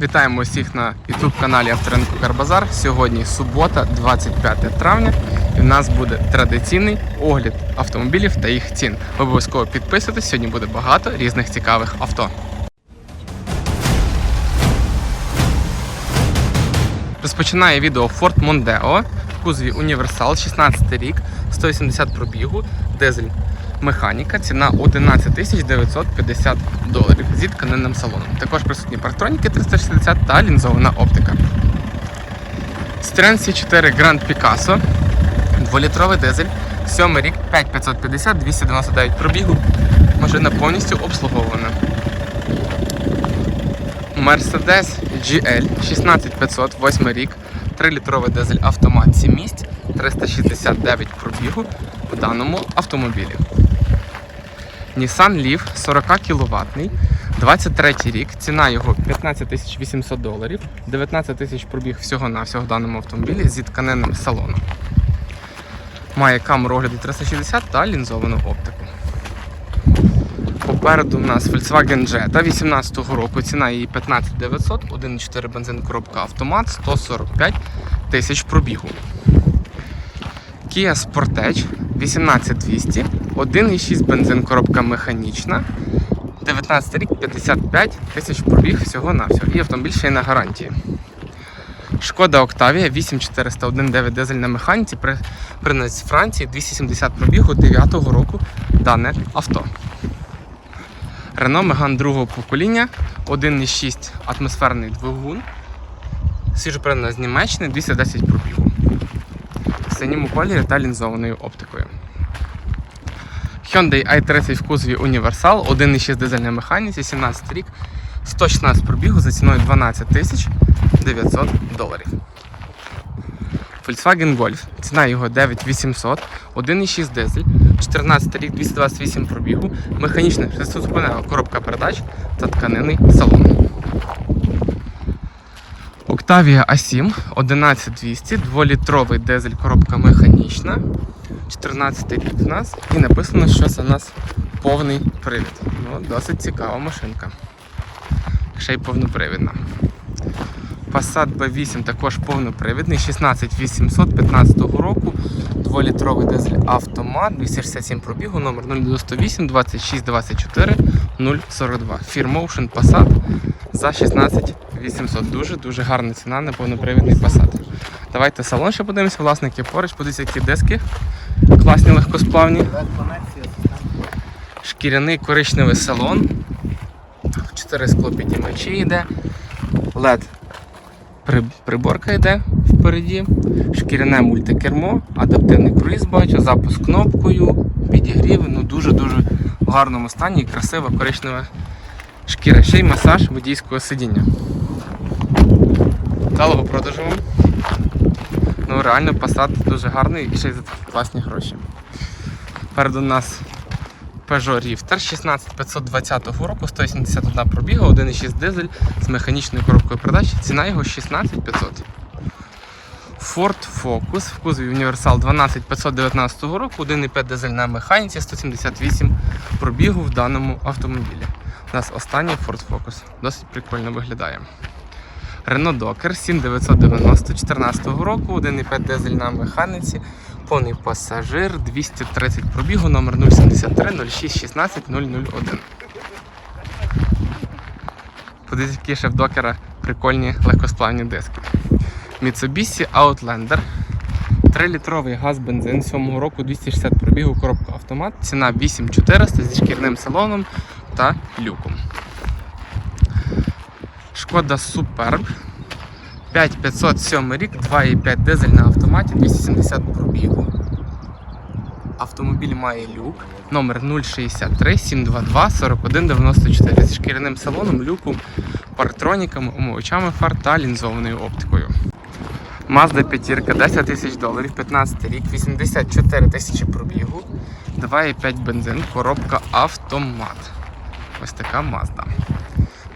Вітаємо усіх на youtube каналі Авторинку Карбазар. Сьогодні субота, 25 травня, і в нас буде традиційний огляд автомобілів та їх цін. Обов'язково підписуйтесь, сьогодні буде багато різних цікавих авто. Розпочинає відео Ford Mondeo в кузові Універсал, 16 рік, 180 пробігу, дизель механіка, ціна 11 тисяч 950 доларів зі тканинним салоном. Також присутні парктроніки 360 та лінзована оптика. Citroen C4 Grand Picasso, 2-літровий дизель, 7 рік, 5550, 299 пробігу. Машина повністю обслуговувана. Mercedes GL 16500, 8 рік, 3-літровий дизель автомат 7 місць, 369 пробігу в даному автомобілі. Nissan Leaf 40 кВт, 23 рік, ціна його 15 800 доларів, 19 тисяч пробіг всього на всього в даному автомобілі зі тканинним салоном. Має камеру огляду 360 та лінзовану оптику. Попереду у нас Volkswagen Jetta 18-го року, ціна її 15 900, 1,4 бензин коробка автомат, 145 тисяч пробігу. Kia Sportage 18200, 1,6 бензин коробка механічна, 19 рік 55 тисяч пробіг всього на всього. І автомобіль ще й на гарантії. Шкода Octavia 8400 1.9 дизель на механіці при, принес з Франції 270 пробігу 9-го року дане авто. Renault Megane другого покоління, 1,6 атмосферний двигун, свіжопринена з Німеччини 210 пробігу. Синьому кольорі та лінзованою оптикою. Hyundai i30 в кузові Універсал, 1,6 дизель на механіці, 17 рік, 116 пробігу за ціною 12 тисяч 900 доларів. Volkswagen Golf. Ціна його 9800, 1,6 дизель, 14 рік, 228 пробігу, механічна шестизупинена коробка передач та тканинний салон. Octavia A7 11200, 2-літровий дизель коробка механічна. 14 рік в нас і написано, що це у нас повний привід. Ну, досить цікава машинка. Ще й повнопривідна. Passat B8 також повнопривідний, 16815 року, 2-літровий дизель автомат, 267 пробігу, номер 098 26 24 042. Firmotion Passat за 16800. Дуже-дуже гарна ціна на повнопривідний Passat. Давайте салон ще подивимося, власники поруч, подивіться, які диски класні легкосплавні. Шкіряний коричневий салон. 4 склопідіймачі йде. LED приборка йде впереді, шкіряне мультикермо, адаптивний круїз бачу, запуск кнопкою, підігрів, ну дуже-дуже в гарному стані і красива коричнева шкіра. Ще й масаж водійського сидіння. Далого продажу. Ну реально Passat дуже гарний і ще й за такі класні гроші. Переду нас Peugeot Rifter 16520 року, 181 пробіга, 1,6 дизель з механічною коробкою передач. Ціна його 16500. Ford Focus в кузові Універсал 12519 року, 1,5 дизель на механіці, 178 пробігу в даному автомобілі. У нас останній Ford Focus. Досить прикольно виглядає. Renault Docker 7990 14 року, 1,5 дизель на механіці, повний пасажир, 230 пробігу, номер 073 06 16 001. Подивіться, які ще в докера прикольні легкосплавні диски. Mitsubishi Outlander. 3-літровий газ бензин 7 року 260 пробігу, коробка автомат. Ціна 8400 зі шкірним салоном та люком. Шкода Superb 5507 рік, 2,5 дизель на автоматі, 270 пробігу. Автомобіль має люк, номер 063 722 4194 зі шкіряним салоном, люком, парктроніками, умивачами фар та лінзованою оптикою. Mazda 5 10 тисяч доларів, 15 рік, 84 тисячі пробігу, 2,5 бензин, коробка автомат. Ось така Mazda.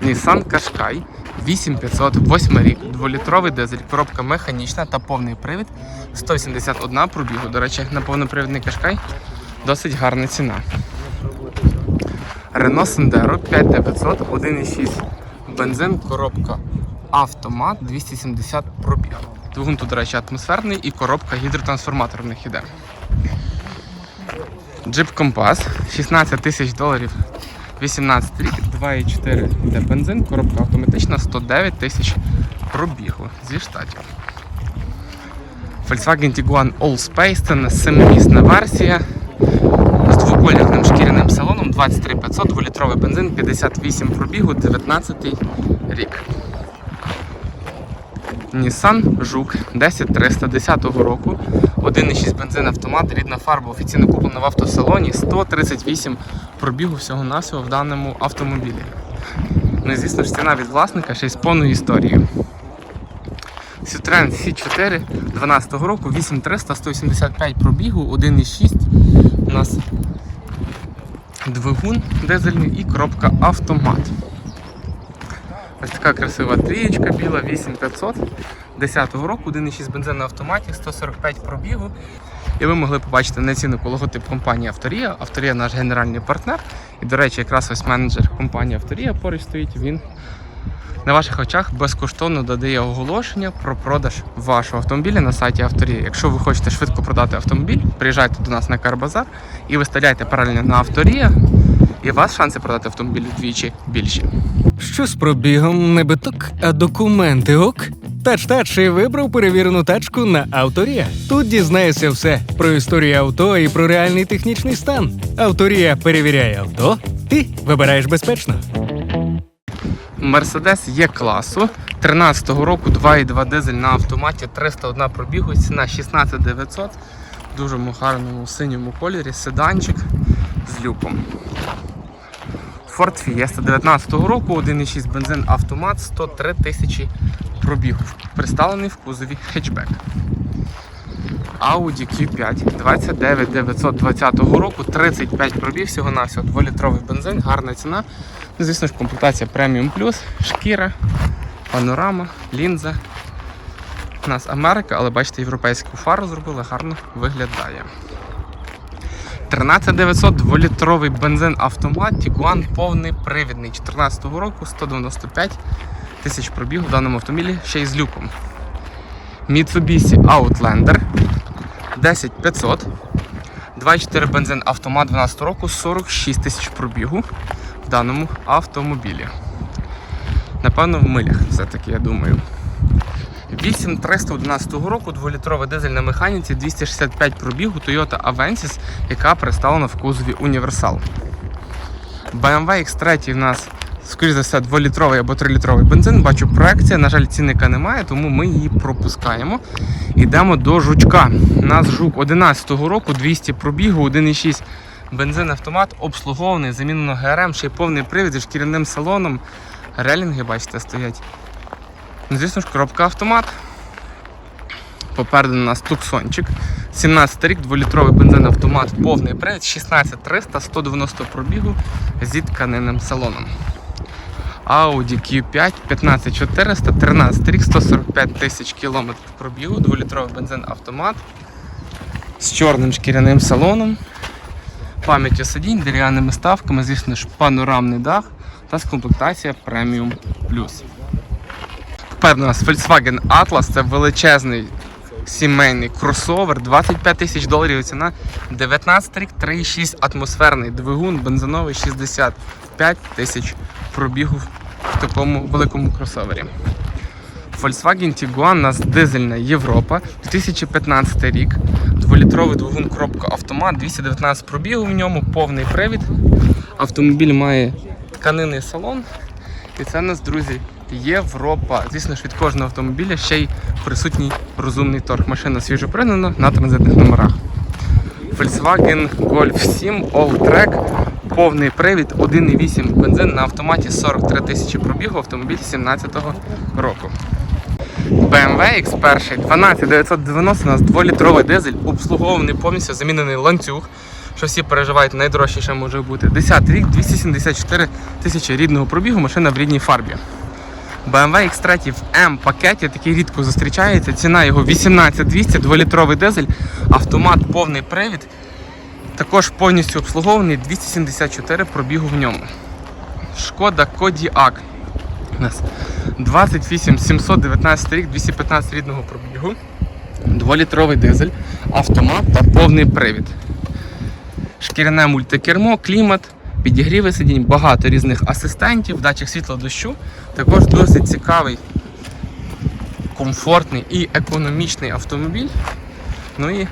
Nissan Qashqai 8500, 8 рік, 2-літровий дизель, коробка механічна та повний привід. 181 пробігу. До речі, на повнопривідний Qashqai досить гарна ціна. Renault Sandero 5900, 1,6 бензин, коробка автомат 270 пробіг. Двигун тут, до речі, атмосферний і коробка гідротрансформатор в них іде. Джип Компас 16 тисяч доларів 18 рік, 2,4 йде бензин, коробка автоматична, 109 тисяч пробігу зі штатів. Volkswagen Tiguan All Space це не 7-місна версія з двоколірним шкіряним салоном 23500, 2-літровий бензин, 58 пробігу, 19 рік. Nissan Жук 10310 року, 1,6 бензин автомат, рідна фарба, офіційно куплена в автосалоні, 138 пробігу всього-навсього в даному автомобілі. Ну і звісно ж ціна від власника ще й з повною історією. Citroen C4 12 року, 8300, 185 пробігу, 1,6 у нас двигун дизельний і коробка автомат. Ось така красива трієчка біла 8500 10 року, 1,6 бензин на автоматі, 145 пробігу. І ви могли побачити на ціннику логотип компанії Авторія. Авторія наш генеральний партнер. І, до речі, якраз ось менеджер компанії Авторія поруч стоїть. Він на ваших очах безкоштовно додає оголошення про продаж вашого автомобіля на сайті Авторія. Якщо ви хочете швидко продати автомобіль, приїжджайте до нас на Карбазар і виставляйте паралельно на Авторія, і у вас шанси продати автомобіль вдвічі більші. Що з пробігом не биток, а документи ок? Тач-тач і вибрав перевірену тачку на Авторія. Тут дізнаєшся все про історію авто і про реальний технічний стан. Авторія перевіряє авто. Ти вибираєш безпечно. Мерседес є класу 13-го року 2,2 дизель на автоматі, 301 пробігу, ціна 16900 в дуже гарному синьому кольорі, седанчик з люком. Ford Fiesta 19-го року, 1,6 бензин автомат, 103 тисячі пробігу. Представлений в кузові хетчбек. Audi Q5 29920 року, 35 пробіг, всього на всього 2-літровий бензин, гарна ціна. Ну, звісно ж, комплектація Premium Plus, шкіра, панорама, лінза. У нас Америка, але бачите, європейську фару зробили, гарно виглядає. 13900 2-літровий бензин автомат, Tiguan повний привідний 14 року, 195 тисяч пробігу в даному автомобілі ще й з люком. Mitsubishi Outlander 10500. 2,4 бензин автомат 12 року, 46 тисяч пробігу в даному автомобілі. Напевно, в милях все-таки, я думаю. 8311 року, 2-літровий дизель на механіці, 265 пробігу Toyota Avensis, яка представлена в кузові Універсал. BMW X3 у нас, скоріш за все, 2-літровий або 3-літровий бензин. Бачу проекція, на жаль, цінника немає, тому ми її пропускаємо. Йдемо до жучка. У нас жук 11-го року, 200 пробігу, 1,6 бензин автомат, обслугований, замінено ГРМ, ще й повний привід зі шкіряним салоном. Релінги, бачите, стоять. Ну, Звісно ж, коробка автомат. Попереду у нас туксончик. 17 рік, 2-літровий бензин автомат, повний привід, 16300, 190 пробігу зі тканинним салоном. Audi Q5 15400, 13 рік, 145 тисяч кілометрів пробігу, 2-літровий бензин автомат з чорним шкіряним салоном, пам'яттю сидінь, дерев'яними ставками, звісно ж, панорамний дах та з комплектація Premium Plus. Нас Volkswagen Atlas, це величезний сімейний кросовер, 25 тисяч доларів ціна, 19 рік, 3,6 атмосферний двигун, бензиновий 65 тисяч пробігу в такому великому кросовері. Volkswagen Tiguan у нас дизельна Європа, 2015 рік, 2-літровий двигун коробка автомат, 219 пробігу в ньому, повний привід. Автомобіль має тканинний салон. І це у нас, друзі, Європа. Звісно ж, від кожного автомобіля ще й присутній розумний торг. Машина свіжо пригнана на транзитних номерах. Volkswagen Golf 7 All Track, повний привід, 1,8 бензин на автоматі 43 тисячі пробігу, автомобіль 17-го року. BMW X1 12990 у нас 2-літровий дизель, обслугований повністю замінений ланцюг. Що всі переживають, найдорожче може бути. 10 рік, 274 тисячі рідного пробігу, машина в рідній фарбі. BMW X3 в М-пакеті, такий рідко зустрічається. Ціна його 18200, 2-літровий дизель, автомат, повний привід. Також повністю обслугований 274 пробігу в ньому. Шкода Kodiaq 28 719 рік, 215 рідного пробігу, 2-літровий дизель, автомат та повний привід. Шкіряне мультикермо, клімат, підігріви сидінь, багато різних асистентів, датчик світла дощу. Також досить цікавий, комфортний і економічний автомобіль. Ну і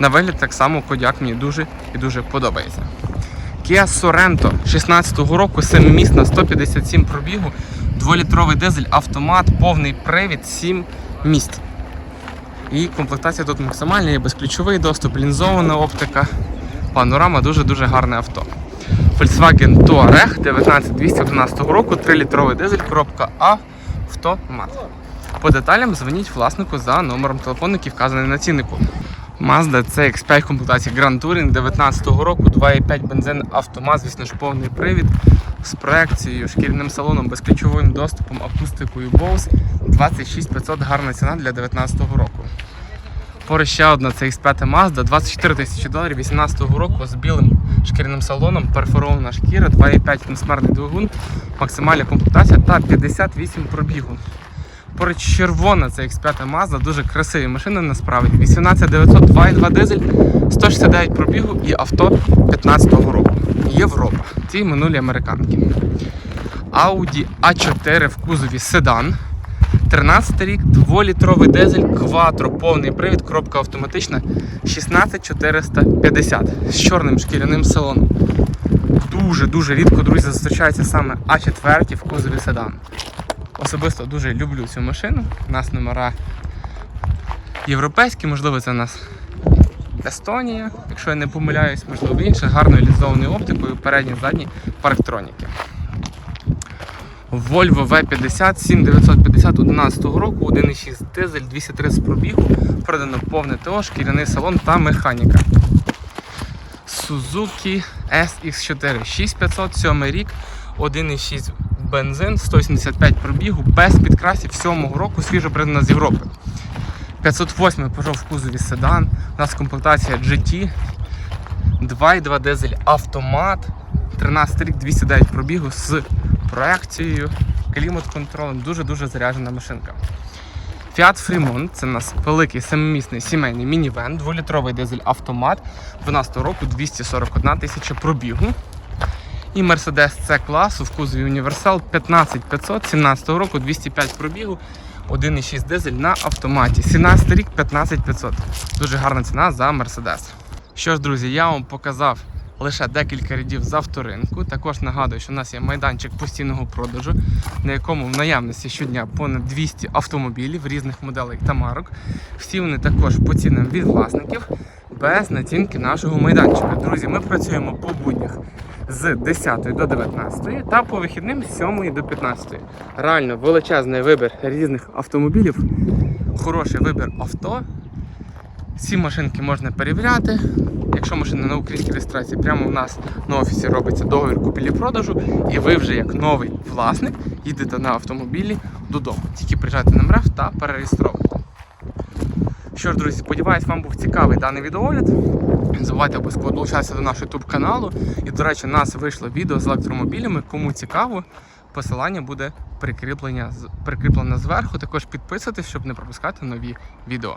на вигляд так само Кодяк мені дуже і дуже подобається. Kia Sorento 16-го року, 7-місна, 157 пробігу, 2-літровий дизель, автомат, повний привід, 7 місць. І комплектація тут максимальна, є безключовий доступ, лінзована оптика, панорама, дуже-дуже гарне авто. Volkswagen Touareg 19211 року, 3-літровий дизель, коробка автомат. По деталям дзвоніть власнику за номером телефону, який вказаний на ціннику. Mazda CX5 комплектації Grand Touring 19-го року, 2,5 бензин автомат, звісно ж повний привід з проекцією, шкіряним салоном, безключовим доступом, акустикою Bose. 26 500 гарна ціна для 19-го року. Поруч ще одна CX5 Mazda, 24 тисячі доларів 18-го року з білим шкіряним салоном, перфорована шкіра, 2,5 атмосферний двигун, максимальна комплектація та 58 пробігу. Поруч червона це X5 Mazda, дуже красиві машини насправді. 18900, 2,2 дизель, 169 пробігу і авто 15-го року. Європа. Ці минулі американки. Audi A4 в кузові седан. 13 рік, 2-літровий дизель, кватро, повний привід, коробка автоматична 16450 з чорним шкіряним салоном. Дуже-дуже рідко, друзі, зустрічається саме А4 в кузові седан. Особисто дуже люблю цю машину. У нас номера європейські, можливо, це у нас Естонія, якщо я не помиляюсь, можливо інше, гарною лізованою оптикою, передні задні парктроніки. Volvo V50 7950 11 року, 1,6 дизель, 230 пробігу, продано повне ТО, шкіряний салон та механіка. Suzuki SX4 6500, 7 рік, 1,6 бензин, 175 пробігу, без підкрасів 7 року, свіжо придана з Європи. 508 Peugeot в кузові седан, у нас комплектація GT, 2,2 дизель автомат, 13 рік, 209 пробігу з проекцією, клімат-контролем, дуже-дуже заряджена машинка. Fiat Fremont це у нас великий семимісний сімейний мінівен, 2-літровий дизель автомат 12 року 241 тисяча пробігу. І Mercedes C класу в кузові Універсал 15500 17 року 205 пробігу, 1,6 дизель на автоматі. 17 рік 15500. Дуже гарна ціна за Mercedes. Що ж, друзі, я вам показав лише декілька рядів з авторинку. Також нагадую, що у нас є майданчик постійного продажу, на якому в наявності щодня понад 200 автомобілів різних моделей та марок. Всі вони також по цінам від власників без націнки нашого майданчика. Друзі, ми працюємо по буднях з 10 до 19 та по вихідним з 7 до 15. Реально величезний вибір різних автомобілів, хороший вибір авто. Всі машинки можна перевіряти. Якщо машина на українській реєстрації, прямо у нас на офісі робиться договір купівлі-продажу, і ви вже як новий власник їдете на автомобілі додому. Тільки приїжджайте на МРЕВ та перереєстровуйте. Що ж, друзі, сподіваюсь, вам був цікавий даний відеогляд. Не забувайте обов'язково долучатися до нашого YouTube каналу. І, до речі, у нас вийшло відео з електромобілями. Кому цікаво, посилання буде прикріплене зверху. Також підписуйтесь, щоб не пропускати нові відео.